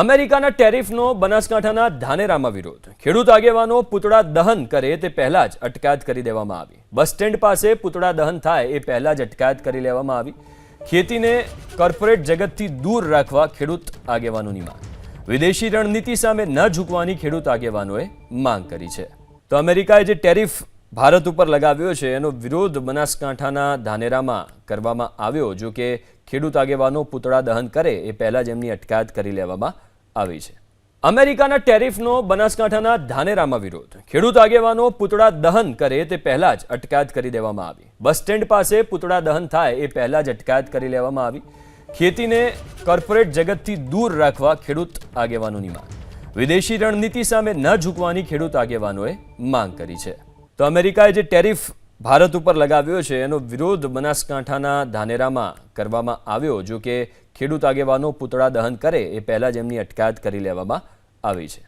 અમેરિકાના ટેરિફનો બનાસકાંઠાના ધાનેરામાં વિરોધ. ખેડૂત આગેવાનો પૂતળા દહન કરે તે પહેલા જ અટકાયત કરી દેવામાં આવી. બસ સ્ટેન્ડ પાસે પૂતળા દહન થાય એ પહેલા જ અટકાયત કરી લેવામાં આવી. ખેતીને કોર્પોરેટ જગતથી દૂર રાખવા ખેડૂત આગેવાનોની માંગ. વિદેશી રણનીતિ સામે ન ઝૂકવાની ખેડૂત આગેવાનોએ માંગ કરી છે. તો અમેરિકાએ જે ટેરિફ ભારત ઉપર લગાવ્યો છે એનો વિરોધ બનાસકાંઠાના ધાનેરામાં કરવામાં આવ્યો. જો કે ખેડૂત આગેવાનો પૂતળા દહન કરે એ પહેલા જ એમની અટકાયત કરી લેવામાં આવી છે. અમેરિકાના ટેરિફનો બનાસકાંઠાના ધાનેરામાં વિરોધ. ખેડૂત આગેવાનો પૂતળા દહન કરે તે પહેલા જ અટકાયત કરી દેવામાં આવી. બસ સ્ટેન્ડ પાસે પૂતળા દહન થાય એ પહેલા જ અટકાયત કરી લેવામાં આવી. ખેતીને કોર્પોરેટ જગતથી દૂર રાખવા ખેડૂત આગેવાનોની માંગ. વિદેશી રણનીતિ સામે ન ઝૂકવાની ખેડૂત આગેવાનોએ માંગ કરી છે. તો અમેરિકાએ જે ટેરિફ ભારત ઉપર લગાવ્યો છે, એનો વિરોધ બનાસકાંઠાના ધાનેરામાં કરવામાં આવ્યો, જો કે ખેડૂત આગેવાનો પૂતળા દહન કરે એ પહેલાં જ એમની અટકાયત કરી લેવામાં આવી છે.